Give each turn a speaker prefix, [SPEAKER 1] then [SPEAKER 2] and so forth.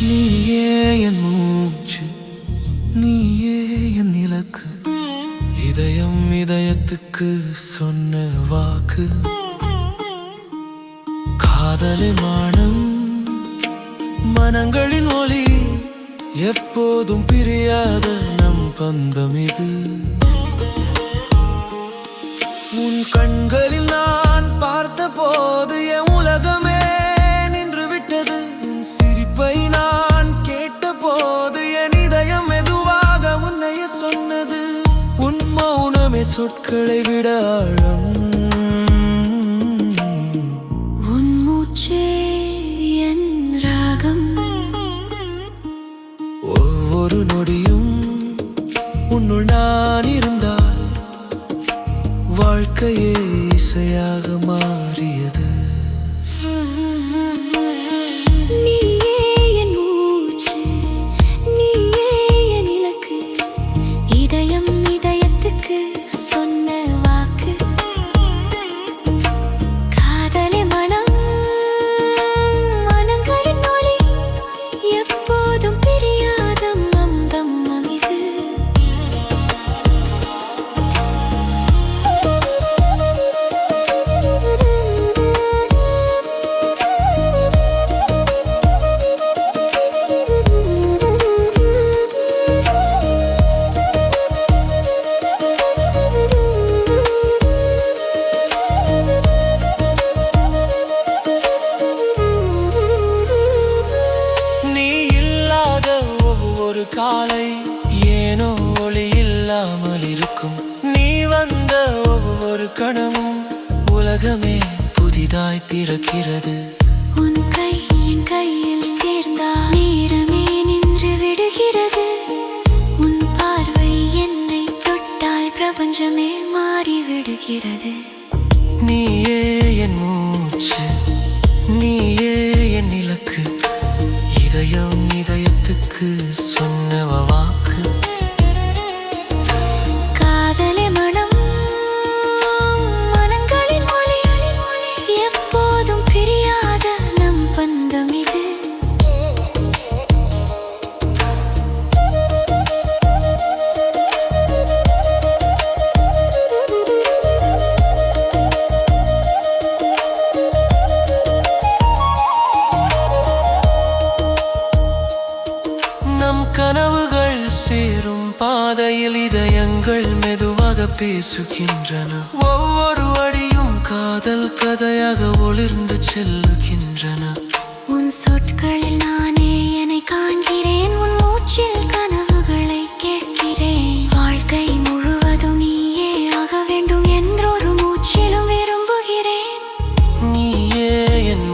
[SPEAKER 1] நீயே என் மூச்சு நீயே என் இலக்கு. இதயம் இதயத்துக்கு சொன்ன வாக்கு. காதலி மானம் மனங்களின் ஒளி. எப்போதும் பிரியாத நம் பந்தம் இது. உன் கண்களில் நான் பார்த்த போது என் உலகமே உன் மௌனமே சொற்களை விட ஆழம்.
[SPEAKER 2] உன் மூச்சே என் ராகம்.
[SPEAKER 1] ஒவ்வொரு நொடியும் உன்னுள் நான் இருந்தால் வாழ்க்கையே இசையாக மாறியது கணமும் உலகமே புதிதாய் பிறக்கிறது.
[SPEAKER 2] உன் கை என் கையில் சேர்ந்தால் நேரமே நின்று விடுகிறது. உன் பார்வை என்னை தொட்டால் பிரபஞ்சமே மாறிவிடுகிறது.
[SPEAKER 1] நீயே பாதையில் இதயங்கள் மெதுவாக பேசுகின்றன. ஒவ்வொரு அடியும் காதல் கதையாக ஒளிர்ந்து செல்லுகின்றன.
[SPEAKER 2] உன் சொற்களில் நானே என்னை காண்கிறேன். உன் மூச்சில் கனவுகளை கேட்கிறேன். வாழ்க்கை முழுவதும் நீயே ஆக வேண்டும் என்றொரு மூச்சிலும் விரும்புகிறேன்.
[SPEAKER 1] நீயே என்